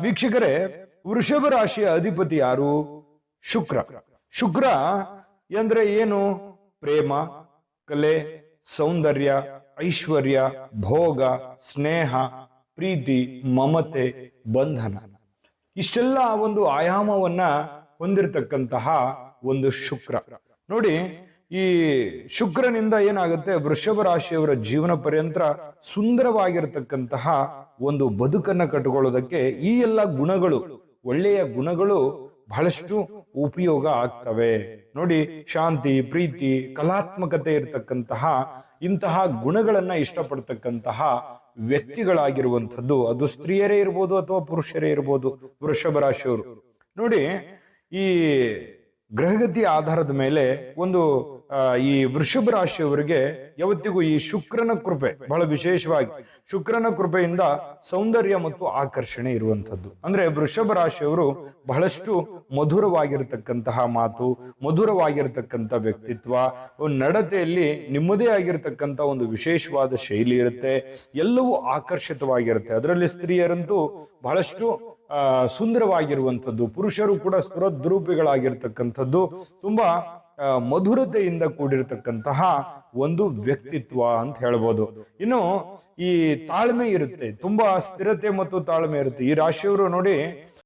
ವೀಕ್ಷಕರೇ, ವೃಷಭ ರಾಶಿಯ ಅಧಿಪತಿ ಯಾರು? ಶುಕ್ರ. ಶುಕ್ರ ಎಂದ್ರೆ ಏನು? ಪ್ರೇಮ, ಕಲೆ, ಸೌಂದರ್ಯ, ಐಶ್ವರ್ಯ, ಭೋಗ, ಸ್ನೇಹ, ಪ್ರೀತಿ, ಮಮತೆ, ಬಂಧನ. ಇಷ್ಟೆಲ್ಲ ಒಂದು ಆಯಾಮವನ್ನ ಹೊಂದಿರತಕ್ಕಂತಹ ಒಂದು ಶುಕ್ರ. ನೋಡಿ ಈ ಶುಕ್ರನಿಂದ ಏನಾಗುತ್ತೆ? ವೃಷಭ ರಾಶಿಯವರ ಜೀವನ ಪರ್ಯಂತ ಸುಂದರವಾಗಿರತಕ್ಕಂತಹ ಒಂದು ಬದುಕನ್ನ ಕಟ್ಟಿಕೊಳ್ಳೋದಕ್ಕೆ ಈ ಎಲ್ಲ ಗುಣಗಳು, ಒಳ್ಳೆಯ ಗುಣಗಳು ಬಹಳಷ್ಟು ಉಪಯೋಗ ಆಗ್ತವೆ. ನೋಡಿ, ಶಾಂತಿ, ಪ್ರೀತಿ, ಕಲಾತ್ಮಕತೆ ಇರತಕ್ಕಂತಹ ಇಂತಹ ಗುಣಗಳನ್ನ ಇಷ್ಟಪಡ್ತಕ್ಕಂತಹ ವ್ಯಕ್ತಿಗಳಾಗಿರುವಂಥದ್ದು. ಅದು ಸ್ತ್ರೀಯರೇ ಇರ್ಬೋದು ಅಥವಾ ಪುರುಷರೇ ಇರ್ಬೋದು, ವೃಷಭ ರಾಶಿಯವರು. ನೋಡಿ, ಈ ಗ್ರಹಗತಿ ಆಧಾರದ ಮೇಲೆ ಒಂದು ಈ ವೃಷಭ ರಾಶಿಯವರಿಗೆ ಯಾವತ್ತಿಗೂ ಈ ಶುಕ್ರನ ಕೃಪೆ ಬಹಳ ವಿಶೇಷವಾಗಿ ಶುಕ್ರನ ಕೃಪೆಯಿಂದ ಸೌಂದರ್ಯ ಮತ್ತು ಆಕರ್ಷಣೆ ಇರುವಂತದ್ದು ಅಂದ್ರೆ ವೃಷಭ ರಾಶಿಯವರು ಬಹಳಷ್ಟು ಮಧುರವಾಗಿರತಕ್ಕಂತಹ ಮಾತು, ಮಧುರವಾಗಿರತಕ್ಕಂಥ ವ್ಯಕ್ತಿತ್ವ, ನಡತೆಯಲ್ಲಿ ನಿಮ್ಮದೇ ಆಗಿರತಕ್ಕಂಥ ಒಂದು ವಿಶೇಷವಾದ ಶೈಲಿ ಇರುತ್ತೆ, ಎಲ್ಲವೂ ಆಕರ್ಷಿತವಾಗಿರುತ್ತೆ. ಅದರಲ್ಲಿ ಸ್ತ್ರೀಯರಂತೂ ಬಹಳಷ್ಟು ಸುಂದರವಾಗಿರುವಂಥದ್ದು. ಪುರುಷರು ಕೂಡ ಸ್ಫುರದ್ರೂಪಿಗಳಾಗಿರ್ತಕ್ಕಂಥದ್ದು ತುಂಬಾ ಮಧುರತೆಯಿಂದ ಕೂಡಿರತಕ್ಕಂತಹ ಒಂದು ವ್ಯಕ್ತಿತ್ವ ಅಂತ ಹೇಳ್ಬೋದು. ಇನ್ನು ಈ ತಾಳ್ಮೆ ಇರುತ್ತೆ, ತುಂಬಾ ಸ್ಥಿರತೆ ಮತ್ತು ತಾಳ್ಮೆ ಇರುತ್ತೆ. ಈ ರಾಶಿಯವರು ನೋಡಿ